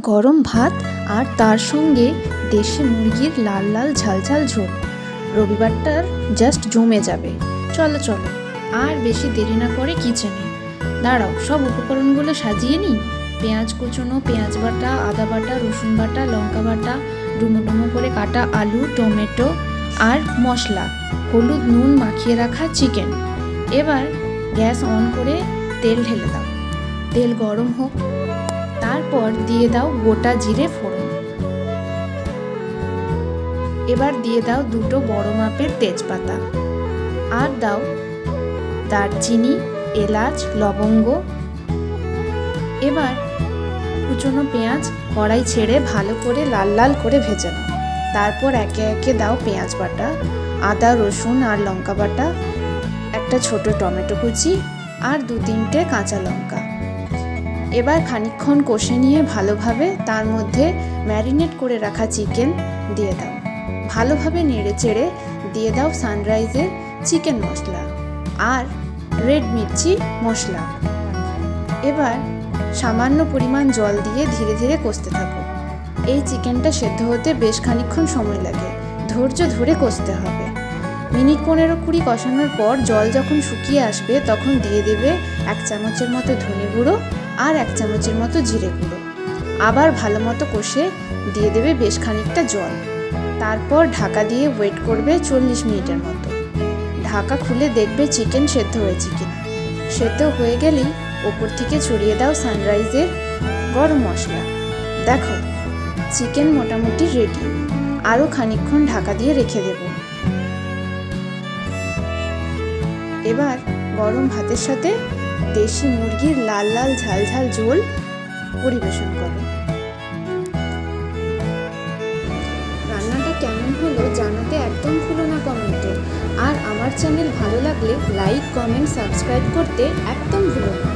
গরম ভাত আর তার সঙ্গে দেশি মুরগির লাল লাল ঝালঝাল ঝোল রবিবারটার জাস্ট জমে যাবে। চলো চলো। আর বেশি দেরি না করে কিচেনে দাঁড়াও, সব উপকরণগুলো সাজিয়ে নিই। পেঁয়াজ কুচোনো, পেঁয়াজ বাটা, আদা বাটা, রসুন বাটা, লঙ্কা বাটা, ডুমো ডুমো করে কাটা আলু, টমেটো আর মশলা। হলুদ, নুন মাখিয়ে রাখা চিকেন এবার গ্যাস অন করে তেল ঢেলে দাও। তেল গরম হোক তারপর দিয়ে দাও গোটা জিরে ফোড়ন। এবার দিয়ে দাও দুটো বড় মাপের তেজপাতা। আর দাও দারচিনি, এলাচ, লবঙ্গ। এবার কুচনো পেঁয়াজ কড়াই ছেড়ে ভালো করে লাল লাল করে ভেজে নাও। তারপর একে একে দাও পেঁয়াজ বাটা, আদা, রসুন আর লঙ্কা বাটা, একটা ছোট টমেটো কুচি আর দু তিনটে কাঁচা লঙ্কা। এবার খানিকক্ষণ কষে নিয়ে ভালোভাবে তার মধ্যে ম্যারিনেট করে রাখা চিকেন দিয়ে দাও। ভালোভাবে নেড়ে চেড়ে দিয়ে দাও সানরাইজের চিকেন মশলা আর রেড মির্চি মশলা। এবার সামান্য পরিমাণ জল দিয়ে ধীরে ধীরে কষতে থাকো। এই চিকেনটা সেদ্ধ হতে বেশ খানিকক্ষণ সময় লাগে। ধৈর্য ধরে কষতে হবে। মিনিট পনেরো কুড়ি কষানোর পর জল যখন শুকিয়ে আসবে তখন দিয়ে দেবে এক চামচের মতো ধনে গুঁড়ো আর এক চামচের মতো জিরে গুঁড়ো। আবার ভালো মতো কষে দিয়ে দেবে বেশ খানিকটা জল। তারপর ঢাকা দিয়ে ওয়েট করবে চল্লিশ মিনিটের মতো। ঢাকা খুলে দেখবে চিকেন সেদ্ধ হয়েছে কিনা। সেদ্ধ হয়ে গেলেই ওপর থেকে ছড়িয়ে দাও সানরাইজের গরম মশলা। দেখো চিকেন মোটামুটি রেডি আরও খানিকক্ষণ ঢাকা দিয়ে রেখে দেব। এবার গরম ভাতের সাথে দেশি মুরগির লাল লাল ঝাল ঝাল ঝোল পরিবেশন করে। রান্নাটা কেমন হলো জানাতে একদম ভুলো না কমেন্টে। আর আমার চ্যানেল ভালো লাগলে লাইক, কমেন্ট, সাবস্ক্রাইব করতে একদম ভুলো না।